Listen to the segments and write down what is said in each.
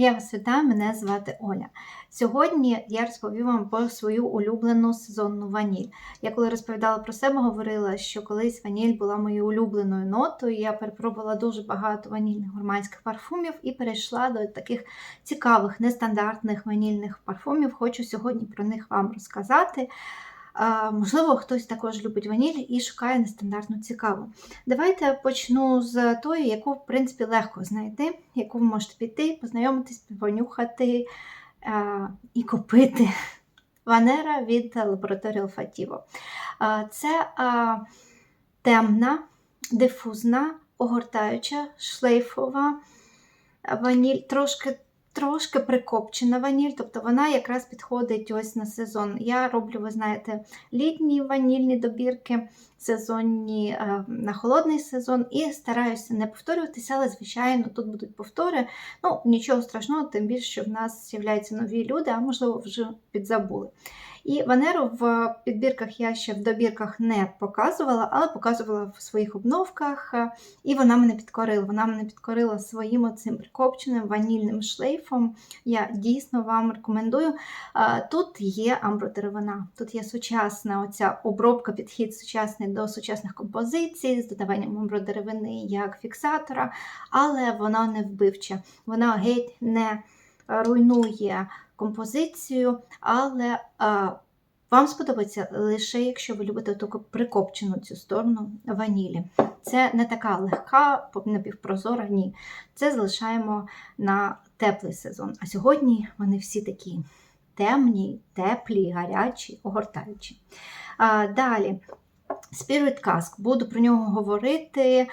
Я вас вітаю, мене звати Оля. Сьогодні я розповім вам про свою улюблену сезонну ваніль. Я коли розповідала про себе, говорила, що колись ваніль була моєю улюбленою нотою. Я перепробувала дуже багато ванільних гурманських парфумів і перейшла до таких цікавих, нестандартних ванільних парфумів. Хочу сьогодні про них вам розказати. Можливо, хтось також любить ваніль і шукає нестандартну цікаву. Давайте почну з тої, яку, в принципі, легко знайти, яку ви можете піти, познайомитись, понюхати і купити. Ванера від лабораторії Olfativo. А, Це темна, дифузна, огортаюча, шлейфова ваніль, трошки трошки прикопчена ваніль, тобто вона якраз підходить ось на сезон. Я роблю, ви знаєте, літні ванільні добірки, сезонні е, на холодний сезон, і стараюся не повторюватися, але, звичайно, тут будуть повтори. Ну, нічого страшного, тим більше, що в нас з'являються нові люди, а можливо, вже підзабули. І Ванеру в підбірках я ще в добірках не показувала, але показувала в своїх обновках, і вона мене підкорила. Вона мене підкорила своїм оцим прикопченим ванільним шлейфом. Я дійсно вам рекомендую. Тут є амбродеревина, тут є сучасна оця обробка, підхід сучасний до сучасних композицій з додаванням амбродеревини як фіксатора, але вона не вбивча, вона геть не руйнує композицію, але вам сподобається лише якщо ви любите таку прикопчену цю сторону ванілі. Це не така легка, напівпрозора, ні. Це залишаємо на теплий сезон. А сьогодні вони всі такі темні, теплі, гарячі, огортаючі. А, Далі. Spirit Cask, буду про нього говорити.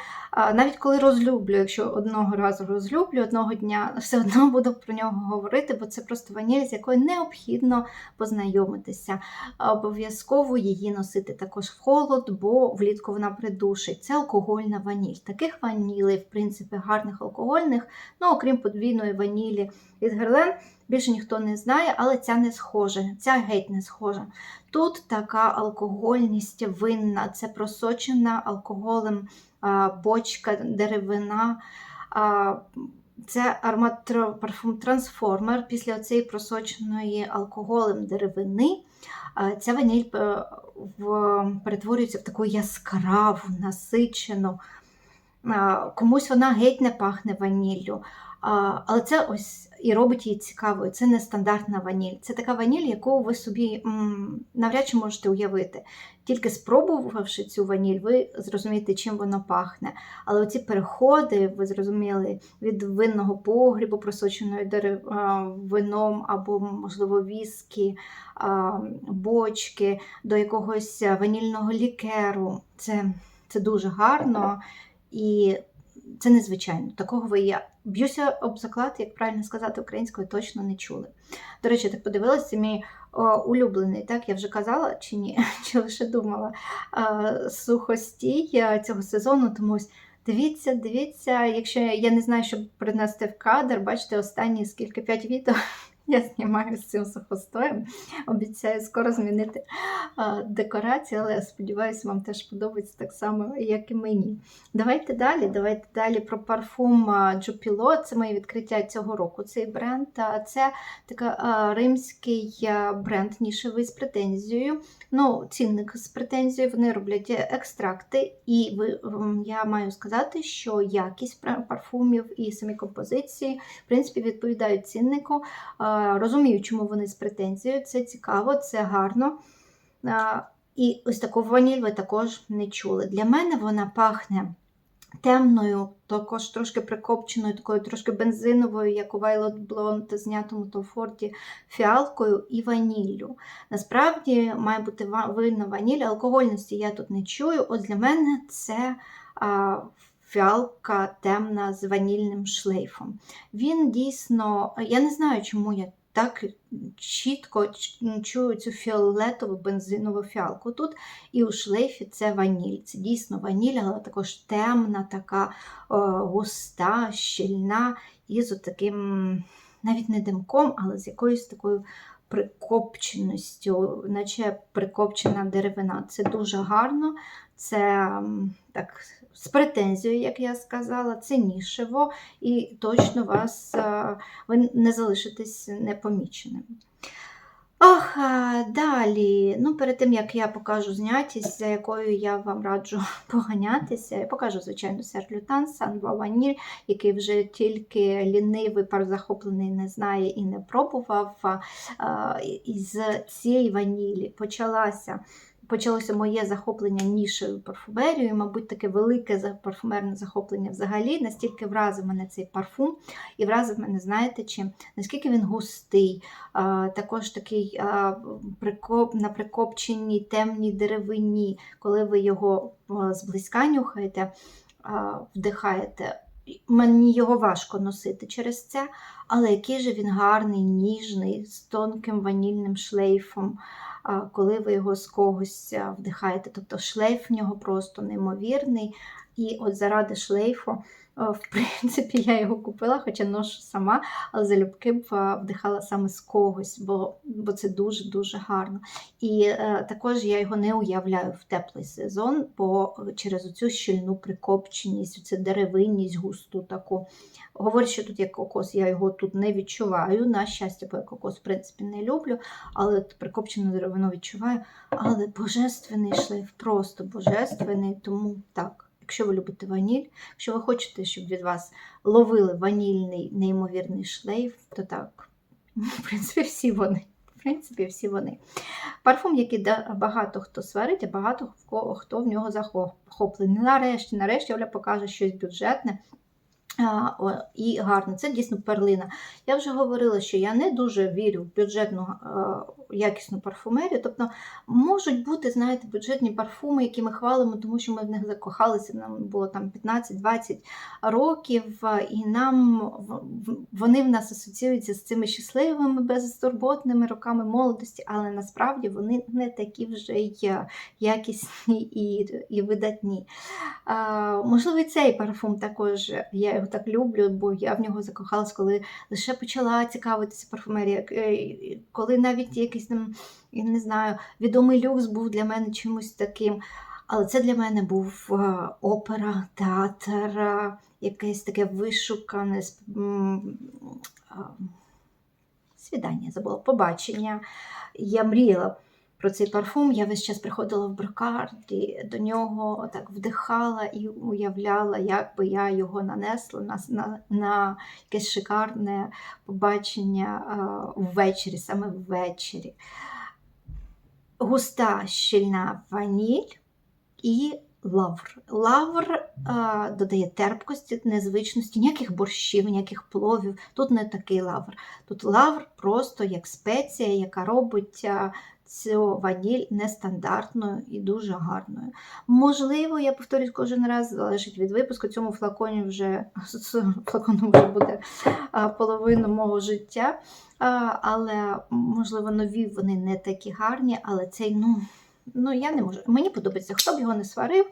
Навіть коли розлюблю, якщо одного разу розлюблю, одного дня все одно буду про нього говорити, бо це просто ваніль, з якою необхідно познайомитися. Обов'язково її носити також в холод, бо влітку вона придушить. Це алкогольна ваніль. Таких ванілей, в принципі, гарних алкогольних, ну окрім подвійної ванілі від Герлен. Більше ніхто не знає, але ця не схожа, ця геть не схожа. Тут така алкогольність винна, це просочена алкоголем бочка, деревина. Це аромат-парфум трансформер після цієї просоченої алкоголем деревини. Ця ваніль е, перетворюється в таку яскраву, насичену. Комусь вона геть не пахне ваніллю. Але це ось і робить її цікавою. Це не стандартна ваніль. Це така ваніль, яку ви собі м, навряд чи можете уявити. Тільки спробувавши цю ваніль, ви зрозумієте, чим воно пахне. Але оці переходи, ви зрозуміли, від винного погрібу, просоченої дерев... вином або, можливо, віскі, бочки, до якогось ванільного лікеру. Це, Це дуже гарно. І це незвичайно. Такого ви я б'юся об заклад, як правильно сказати, українською точно не чули. До речі, так подивилася, мій о, улюблений, так я вже казала чи ні, чи лише думала о, сухостій цього сезону, тому дивіться, дивіться, якщо я не знаю, що принести в кадр, бачите, останні скільки п'ять відео. Я знімаю з цим сухостоєм. Обіцяю скоро змінити декорацію, але я сподіваюся, вам теж подобається так само, як і мені. Давайте далі. Давайте далі про парфум Джупіло. Це моє відкриття цього року. Цей бренд. Це такий римський бренд нішевий з претензією. Ну, Цінник з претензією, вони роблять екстракти, і ви, я маю сказати, що якість парфумів і самі композиції в принципі, відповідають ціннику розумію, чому вони з претензією. Це цікаво, це гарно. І ось таку ваніль ви також не чули. Для мене вона пахне темною, також трошки прикопченою, такою трошки бензиновою, як у Violet Blonde, знятому Тофорті, фіалкою і ваніллю. Насправді, має бути винна ваніль, алкогольності я тут не чую. От для мене це фіалка темна з ванільним шлейфом. Він дійсно, я не знаю, чому я так чітко чую цю фіолетову бензинову фіалку. Тут і у шлейфі це ваніль. Це дійсно ваніль, але також темна, така о, густа, щільна, і з таким навіть не димком, але з якоюсь такою прикопченістю, наче прикопчена деревина. Це дуже гарно, це так, з претензією, як я сказала, це нішево, і точно вас е, ви не залишитесь непоміченим. Ох, далі. Ну, перед тим як я покажу знятість, за якою я вам раджу поганятися, я покажу, звичайно, серлютан, Сан Ваніль, який вже тільки лінивий, парозахоплений не знає і не пробував. Із цієї ванілі почалася. Почалося моє захоплення нішею парфумерією, мабуть, таке велике парфумерне захоплення взагалі. Настільки вразив мене цей парфум, і вразив мене, знаєте чим? Наскільки він густий, також такий прикоп, на прикопченій темній деревині, коли ви його зблизька нюхаєте, вдихаєте. Мені його важко носити через це, але який же він гарний, ніжний, з тонким ванільним шлейфом, коли ви його з когось вдихаєте. Тобто шлейф в нього просто неймовірний. І от заради шлейфу, в принципі, я його купила, хоча ношу сама, але залюбки б вдихала саме з когось, бо, бо це дуже-дуже гарно. І е, також я його не уявляю в теплий сезон, бо через цю щільну прикопченість, цю деревинність густу таку. Говорять, що тут є кокос, я його тут не відчуваю. На щастя, бо я кокос, в принципі, не люблю, але прикопчену деревину відчуваю. Але божественний шлейф, просто божественний, тому так. Якщо ви любите ваніль, якщо ви хочете, щоб від вас ловили ванільний неймовірний шлейф, то так, в принципі, всі вони. В принципі, всі вони. Парфум, який багато хто сварить, а багато хто в нього захоплений. Нарешті, нарешті Оля покаже щось бюджетне. І гарно, це дійсно перлина. Я вже говорила, що я не дуже вірю в бюджетну е, якісну парфумерію. Тобто можуть бути, знаєте, бюджетні парфуми, які ми хвалимо, тому що ми в них закохалися. Нам було там 15-20 років, е, і нам вони в нас асоціюються з цими щасливими, безтурботними роками молодості, але насправді вони не такі вже й е, якісні і, і видатні. Можливо, і цей парфум також я його так люблю, бо я в нього закохалась, коли лише почала цікавитися парфумерією, Е, коли навіть якийсь там, я не знаю, відомий люкс був для мене чимось таким. Але це для мене був е, опера, театр, е, якесь таке вишукане свідання, забула, побачення. Я мріяла про цей парфум. Я весь час приходила в брокарді, до нього так вдихала і уявляла, як би я його нанесла на, на, на якесь шикарне побачення а, ввечері, саме ввечері. Густа щільна ваніль і лавр. Лавр а, додає терпкості, незвичності, ніяких борщів, ніяких пловів. Тут не такий лавр. Тут лавр просто як спеція, яка робить а, цю ваніль нестандартною і дуже гарною. Можливо, я повторюсь кожен раз, залежить від випуску. Цьому флаконі вже флакону вже буде а, половина мого життя. Але, можливо, нові вони не такі гарні, але цей, ну, ну я не можу. Мені подобається, хто б його не сварив.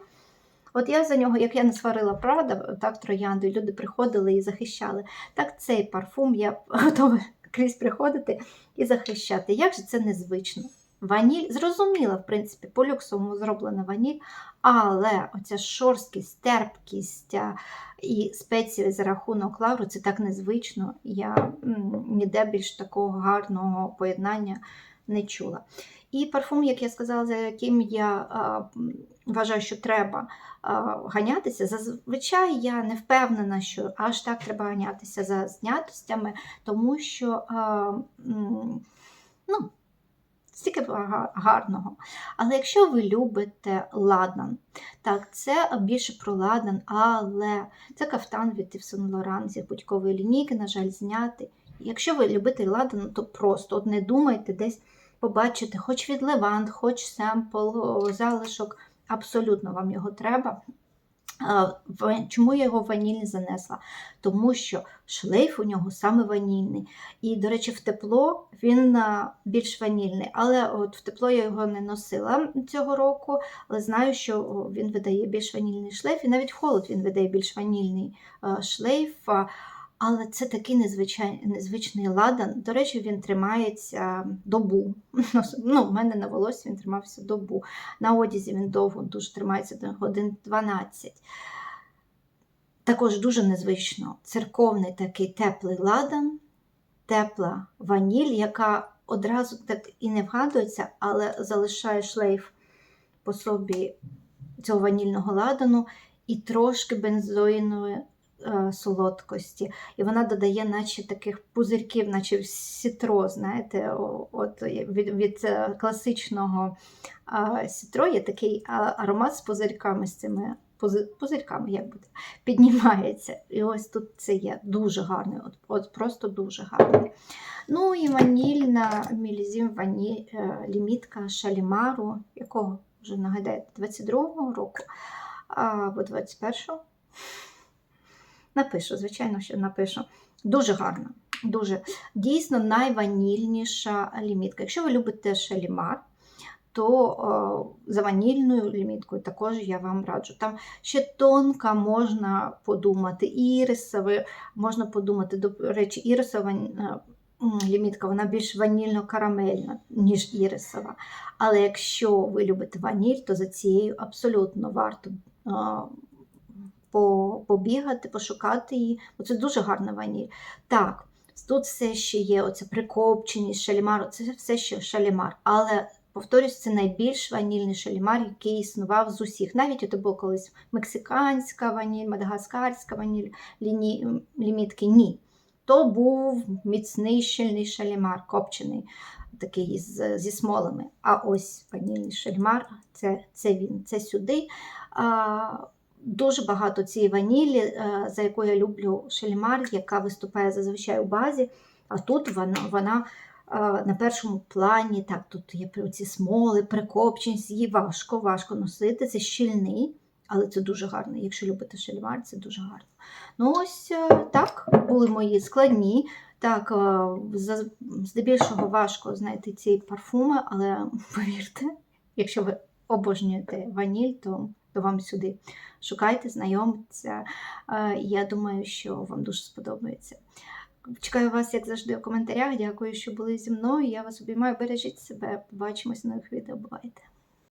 От я за нього, як я не сварила Прада, так троянду, і люди приходили і захищали. Так цей парфум я готова крізь приходити і захищати. Як же це незвично? Ваніль, зрозуміла, в принципі, по люксовому зроблена ваніль, але оця шорсткість, терпкість і спеції за рахунок лавру це так незвично. Я ніде більш такого гарного поєднання не чула. І парфум, як я сказала, за яким я а, вважаю, що треба а, ганятися. Зазвичай я не впевнена, що аж так треба ганятися за знятостями, тому що а, ну, стільки гарного. Але якщо ви любите ладан, так, це більше про ладан, але це кафтан від Saint Laurent зі будь-якої лінійки, на жаль, зняти. Якщо ви любите ладан, то просто от не думайте десь побачити, хоч від Левант, хоч семпл, залишок, абсолютно вам його треба. Чому я його в ваніль занесла? Тому що шлейф у нього саме ванільний. І, до речі, в тепло він більш ванільний, але от в тепло я його не носила цього року, але знаю, що він видає більш ванільний шлейф, і навіть холод він видає більш ванільний шлейф. Але це такий незвичай, незвичний ладан. До речі, він тримається добу. Ну, в мене на волосі він тримався добу. На одязі він довго дуже тримається до годин 12. Також дуже незвично церковний такий теплий ладан, тепла ваніль, яка одразу так і не вгадується, але залишає шлейф по собі цього ванільного ладану і трошки бензоїнової солодкості. І вона додає, наче таких пузирків, наче сітро, знаєте, от від, від е, класичного сітро є такий аромат з пузирками, з цими пузи- пузирками, як буде, піднімається. І ось тут це є дуже гарний, от, от просто дуже гарний. Ну і ванільна мілізім вані, е, лімітка шалімару, якого вже нагадаєте, 22-го року або 21-го. Напишу, звичайно, що напишу. Дуже гарна. Дуже дійсно найванільніша лімітка. Якщо ви любите шалімар, то за ванільною ліміткою також я вам раджу. Там ще тонка можна подумати, ірисове, можна подумати, до речі, ірисова е, лімітка, вона більш ванільно-карамельна, ніж ірисова. Але якщо ви любите ваніль, то за цією абсолютно варто побігати, пошукати її, бо це дуже гарна ваніль. Так, тут все ще є оця прикопченість шалімару, це все ще шалімар. Але, повторюсь, це найбільш ванільний шалімар, який існував з усіх. Навіть от було колись мексиканська ваніль, мадагаскарська ваніль, ліні, лімітки. Ні. То був міцний щільний шалімар, копчений, такий з, зі смолами. А ось ванільний шалімар це, це він, це сюди. А, Дуже багато цієї ванілі, е, за яку я люблю шалімар, яка виступає зазвичай у базі. А тут вона, вона е, на першому плані, так, тут є ці смоли, прикопченість, її важко, важко носити. Це щільний, але це дуже гарно. Якщо любите шалімар, це дуже гарно. Ну, ось е, так були мої складні. Так, здебільшого важко знайти ці парфуми, але повірте, якщо ви обожнюєте ваніль, то, то вам сюди шукайте, знайомтеся. Е, Я думаю, що вам дуже сподобається. Чекаю вас, як завжди, у коментарях. Дякую, що були зі мною. Я вас обіймаю. Бережіть себе. Побачимось в нових відео. Бувайте!